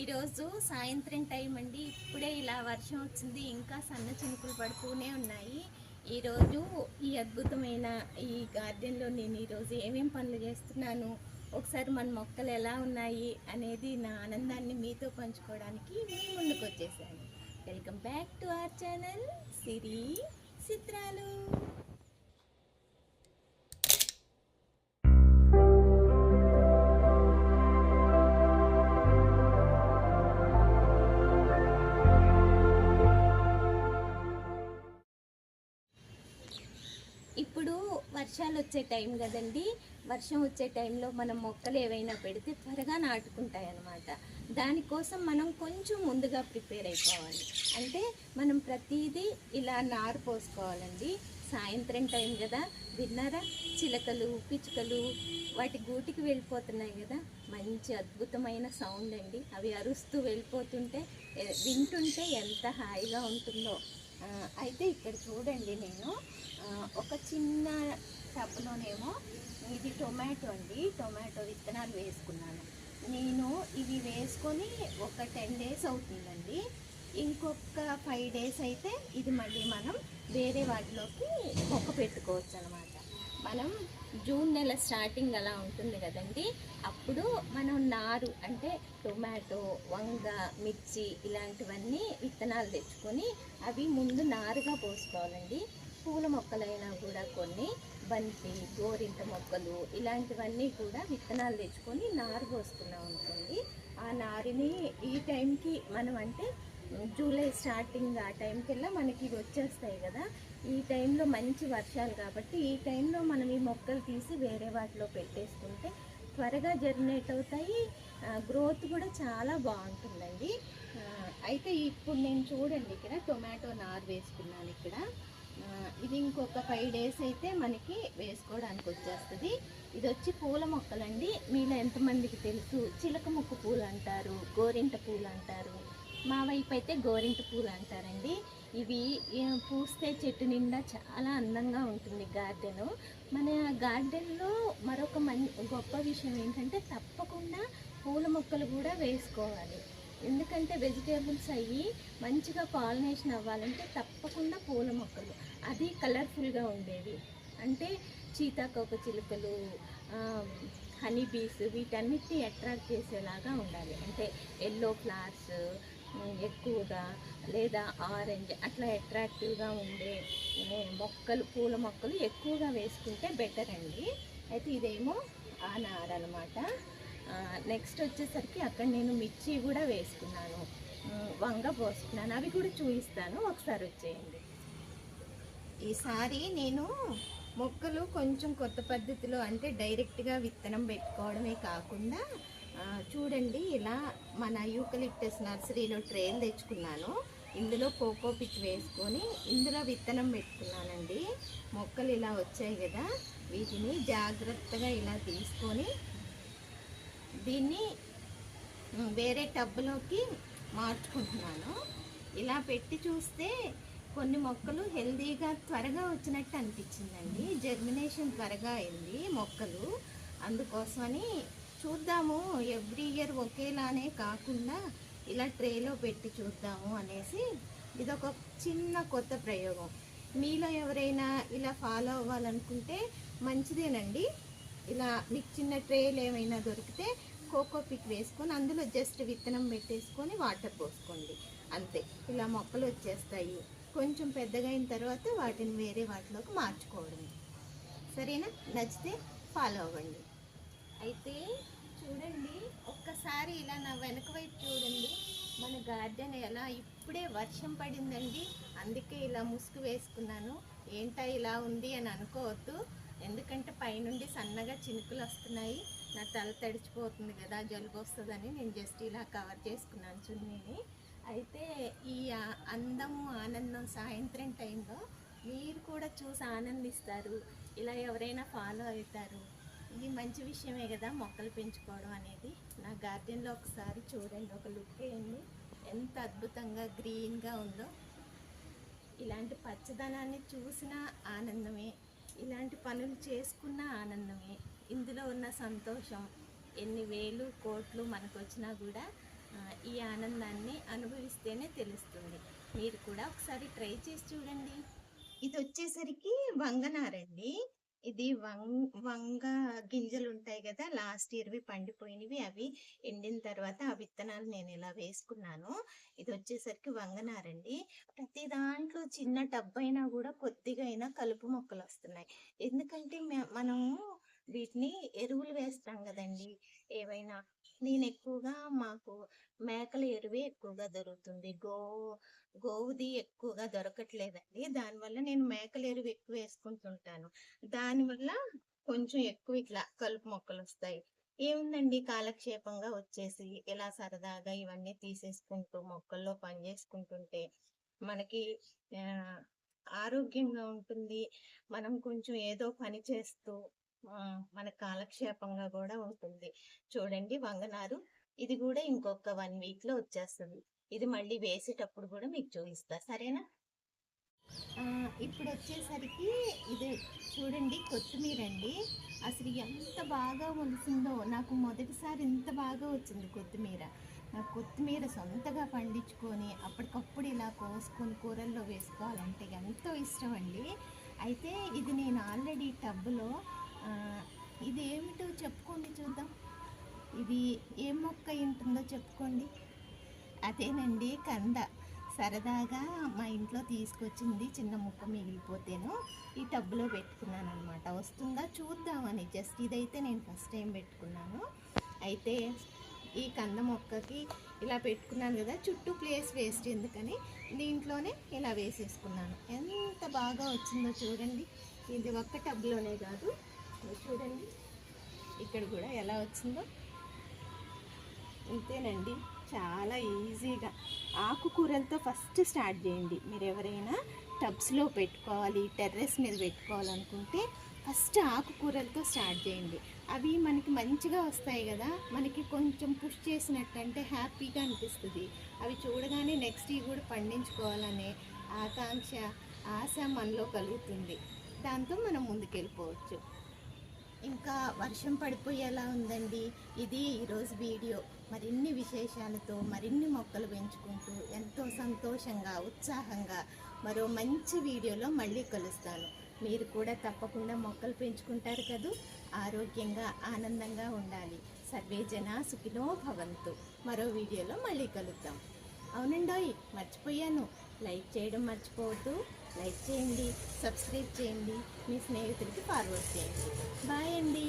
ఈరోజు సాయంత్రం టైం అండి. ఇప్పుడే ఇలా వర్షం వచ్చింది. ఇంకా సన్న చినుకులు పడుతూనే ఉన్నాయి. ఈరోజు ఈ అద్భుతమైన ఈ గార్డెన్లో నేను ఈరోజు ఏమేం పనులు చేస్తున్నాను ఒకసారి మన మొక్కలు ఎలా ఉన్నాయి అనేది నా ఆనందాన్ని మీతో పంచుకోవడానికి మీ ముందుకు వచ్చేసాను. Welcome back to our channel Siri Chitralu. వర్షాలు వచ్చే టైం కదండి. వర్షం వచ్చే టైంలో మనం మొక్కలు ఏవైనా పెడితే త్వరగా నాటుకుంటాయి అన్నమాట దానికోసం మనం కొంచెం ముందుగా ప్రిపేర్ అయిపోవాలి. అంటే మనం ప్రతిదీ ఇలా నారు పోసుకోవాలండి. సాయంత్రం టైం కదా విన్నారా? చిలకలు పిచ్చుకలు వాటి గూటికి వెళ్ళిపోతున్నాయి కదా మంచి అద్భుతమైన సౌండ్ అండి అవి అరుస్తూ వెళ్ళిపోతుంటే వింటుంటే ఎంత హాయిగా ఉంటుందో. అయితే ఇక్కడ చూడండి నేను. ఒక చిన్న టబ్లోనేమో ఇది టొమాటో అండి. టొమాటో విత్తనాలు వేసుకున్నాను. నేను ఇవి వేసుకొని ఒక టెన్ డేస్ అవుతుందండి. ఇంకొక ఫైవ్ డేస్ అయితే ఇది మళ్ళీ మనం వేరే వాటిలోకి మొక్క పెట్టుకోవచ్చు అనమాట మనం జూన్ నెల స్టార్టింగ్ అలా ఉంటుంది కదండి. అప్పుడు మనం నారు అంటే టొమాటో వంగ మిర్చి ఇలాంటివన్నీ విత్తనాలు తెచ్చుకొని అవి ముందు నారుగా పోసుకోవాలండి. పూల మొక్కలైనా కూడా కొన్ని బంతి గోరింట మొక్కలు ఇలాంటివన్నీ కూడా విత్తనాలు తెచ్చుకొని నారు పోసుకున్నాం అనుకోండి. ఆ నారుని ఈ టైంకి మనం అంటే జూలై స్టార్టింగ్ ఆ టైంకెల్లా మనకి ఇవి వచ్చేస్తాయి కదా. ఈ టైంలో మంచి వర్షాలు కాబట్టి ఈ టైంలో మనం ఈ మొక్కలు తీసి వేరే వాటిలో పెట్టేసుకుంటే త్వరగా జర్నేట్ అవుతాయి. గ్రోత్ కూడా చాలా బాగుంటుందండి. అయితే ఇప్పుడు నేను చూడండి ఇక్కడ టొమాటో నారు వేసుకున్నాను ఇక్కడ. ఇది ఇంకొక ఫైవ్ డేస్ అయితే మనకి వేసుకోవడానికి వచ్చేస్తుంది. ఇది వచ్చి పూల మొక్కలండి. మీలో ఎంతమందికి తెలుసు? చిలక ముక్కు పూలు అంటారు గోరింట పూలు అంటారు. మా వైపు అయితే గోరింట పూలు అంటారండి. ఇవి పూస్తే చెట్టు నిండా చాలా అందంగా ఉంటుంది గార్డెను. మన గార్డెన్లో మరొక మన్ గొప్ప విషయం ఏంటంటే తప్పకుండా పూల మొక్కలు కూడా వేసుకోవాలి. ఎందుకంటే వెజిటేబుల్స్ అవి మంచిగా పాలినేషన్ అవ్వాలంటే తప్పకుండా పూల మొక్కలు. అది కలర్ఫుల్గా ఉండేవి. అంటే చీతాకోక చిలుకలు హనీ బీస్ వీటన్నిటిని అట్రాక్ట్ చేసేలాగా ఉండాలి. అంటే ఎల్లో ఫ్లవర్స్ ఎక్కువగా లేదా ఆరెంజ్ అట్లా అట్రాక్టివ్గా ఉండే మొక్కలు పూల మొక్కలు ఎక్కువగా వేసుకుంటే బెటర్ అండి. అయితే ఇదేమో ఆ నార అనమాట నెక్స్ట్ వచ్చేసరికి అక్కడ నేను మిర్చి కూడా వేసుకున్నాను. వంగ పోసుకున్నాను. అవి కూడా చూపిస్తాను. ఒకసారి వచ్చేయండి. ఈసారి నేను మొక్కలు కొంచెం కొత్త పద్ధతిలో అంటే డైరెక్ట్గా విత్తనం పెట్టుకోవడమే కాకుండా చూడండి ఇలా మన యూకలిప్టస్ నర్సరీలో ట్రైన్ తెచ్చుకున్నాను. ఇందులో కోకో పిట్ వేసుకొని ఇందులో విత్తనం పెట్టుకున్నానండి. మొక్కలు ఇలా వచ్చాయి కదా. వీటిని జాగ్రత్తగా ఇలా తీసుకొని దీన్ని వేరే టబ్లోకి మార్చుకుంటున్నాను. ఇలా పెట్టి చూస్తే కొన్ని మొక్కలు హెల్దీగా త్వరగా వచ్చినట్టు అనిపించిందండి. జర్మినేషన్ త్వరగా అయింది మొక్కలు. అందుకోసమని చూద్దాము ఎవ్రీ ఇయర్ ఒకేలానే కాకుండా ఇలా ట్రేలో పెట్టి చూద్దాము అనేసి ఇదొక చిన్న కొత్త ప్రయోగం. మీలో ఎవరైనా ఇలా ఫాలో అవ్వాలనుకుంటే మంచిదేనండి. ఇలా మీకు చిన్న ట్రేలు ఏమైనా దొరికితే కోకో పిక్ వేసుకొని అందులో జస్ట్ విత్తనం పెట్టేసుకొని వాటర్ పోసుకోండి. అంతే. ఇలా మొక్కలు వచ్చేస్తాయి. కొంచెం పెద్దగా అయిన తర్వాత వాటిని వేరే వాటిలోకి మార్చుకోవడం సరేనా? నచ్చితే ఫాలో అవ్వండి. అయితే చూడండి ఒక్కసారి ఇలా నా వెనక వైపు చూడండి. మన గార్డెన్ ఎలా? ఇప్పుడే వర్షం పడిందండి. అందుకే ఇలా ముసుగు వేసుకున్నాను. ఏంటా ఇలా ఉంది అని అనుకోవద్దు. ఎందుకంటే పైనుండి సన్నగా చినుకులు వస్తున్నాయి. నా తల తడిచిపోతుంది కదా జలుబు వస్తుందని నేను జస్ట్ ఇలా కవర్ చేసుకున్నాను చున్నీని. అయితే ఈ అందము ఆనందం సాయంత్రం టైంలో మీరు కూడా చూసి ఆనందిస్తారు. ఇలా ఎవరైనా ఫాలో అవుతారు. ఇది మంచి విషయమే కదా మొక్కలు పెంచుకోవడం అనేది. నా గార్డెన్లో ఒకసారి చూడండి ఒక లుక్ వేయండి ఎంత అద్భుతంగా గ్రీన్గా ఉందో. ఇలాంటి పచ్చదనాన్ని చూసిన ఆనందమే. ఇలాంటి పనులు చేసుకున్న ఆనందమే. ఇందులో ఉన్న సంతోషం. ఎన్ని వేలు కోట్లు మనకు వచ్చినా కూడా ఈ ఆనందాన్ని అనుభవిస్తేనే తెలుస్తుంది. మీరు కూడా ఒకసారి ట్రై చేసి చూడండి. ఇది వచ్చేసరికి వంగనారండి ఇది వం- వంగ గింజలు ఉంటాయి కదా లాస్ట్ ఇయర్వి పండిపోయినవి. అవి ఎండిన తర్వాత ఆ విత్తనాలు నేను ఇలా వేసుకున్నాను. ఇది వచ్చేసరికి వంగనారండి ప్రతి దాంట్లో చిన్న టబ్ అయినా కూడా కొద్దిగా అయినా కలుపు మొక్కలు వస్తున్నాయి. ఎందుకంటే మే- మనము వీటిని ఎరువులు వేస్తాం కదండి. ఏవైనా నేను ఎక్కువగా మాకు మేకల ఎరువే ఎక్కువగా దొరుకుతుంది. గో గోవుది ఎక్కువగా దొరకట్లేదండి. దానివల్ల నేను మేకల ఎరువు ఎక్కువ వేసుకుంటుంటాను. దానివల్ల కొంచెం ఎక్కువ ఇట్లా కలుపు మొక్కలు వస్తాయి. ఏముందండి? కాలక్షేపంగా వచ్చేసి ఇలా సరదాగా ఇవన్నీ తీసేసుకుంటూ మొక్కల్లో పని చేసుకుంటుంటే మనకి ఆరోగ్యంగా ఉంటుంది. మనం కొంచెం ఏదో పని చేస్తూ మన కాలక్షేపంగా కూడా ఉంటుంది. చూడండి వంగనారు ఇది కూడా ఇంకొక వన్ వీక్లో వచ్చేస్తుంది. ఇది మళ్ళీ వేసేటప్పుడు కూడా మీకు చూపిస్తా. సరేనా? ఇప్పుడు వచ్చేసరికి ఇది చూడండి కొత్తిమీర అండి. అసలు ఎంత బాగా వలిసిందో నాకు మొదటిసారి ఇంత బాగా వచ్చింది కొత్తిమీర. నాకు కొత్తిమీర సొంతగా పండించుకొని అప్పటికప్పుడు ఇలా కోసుకొని కూరల్లో వేసుకోవాలంటే ఎంతో ఇష్టం అండి. అయితే ఇది నేను ఆల్రెడీ టబ్బులో ఇది ఏమిటో చెప్పుకోండి చూద్దాం. ఇది ఏ మొక్క ఉంటుందో చెప్పుకోండి. అదేనండి కంద. సరదాగా మా ఇంట్లో తీసుకొచ్చింది చిన్న ముక్క మిగిలిపోతేను ఈ టబ్లో పెట్టుకున్నాను అనమాట వస్తుందా చూద్దామని జస్ట్ ఇదైతే నేను ఫస్ట్ టైం పెట్టుకున్నాను. అయితే ఈ కంద మొక్కకి ఇలా పెట్టుకున్నాను కదా చుట్టూ ప్లేస్ వేస్ట్ ఎందుకని దీంట్లోనే ఇలా వేసేసుకున్నాను. ఎంత బాగా వచ్చిందో చూడండి. ఇది ఒక్క టబ్లోనే కాదు చూడండి. ఇక్కడ కూడా ఎలా వచ్చిందో. ఇంతేనండి. చాలా ఈజీగా. ఆకుకూరలతో ఫస్ట్ స్టార్ట్ చేయండి. మీరు ఎవరైనా టబ్స్లో పెట్టుకోవాలి టెర్రస్ మీద పెట్టుకోవాలనుకుంటే ఫస్ట్ ఆకుకూరలతో స్టార్ట్ చేయండి. అవి మనకి మంచిగా వస్తాయి కదా. మనకి కొంచెం పుష్ చేసినట్టు అంటే హ్యాపీగా అనిపిస్తుంది. అవి చూడగానే నెక్స్ట్ ఇవి కూడా పండించుకోవాలనే ఆకాంక్ష ఆశ మనలో కలుగుతుంది. దాంతో మనం ముందుకెళ్ళిపోవచ్చు. ఇంకా వర్షం పడిపోయేలా ఉందండి. ఇది ఈరోజు వీడియో. మరిన్ని విశేషాలతో మరిన్ని మొక్కలు పెంచుకుంటూ ఎంతో సంతోషంగా ఉత్సాహంగా మరో మంచి వీడియోలో మళ్ళీ కలుస్తాను. మీరు కూడా తప్పకుండా మొక్కలు పెంచుకుంటారు కదూ? ఆరోగ్యంగా ఆనందంగా ఉండాలి. సర్వే జన సుఖినో భవంతు. మరో వీడియోలో మళ్ళీ కలుద్దాం. అవునండోయ్ మర్చిపోయాను. లైక్ చేయడం మర్చిపోవద్దు. లైక్ చేయండి సబ్స్క్రైబ్ చేయండి. మీ స్నేహితులకి ఫార్వర్డ్ చేయండి. బాయ్ అండి.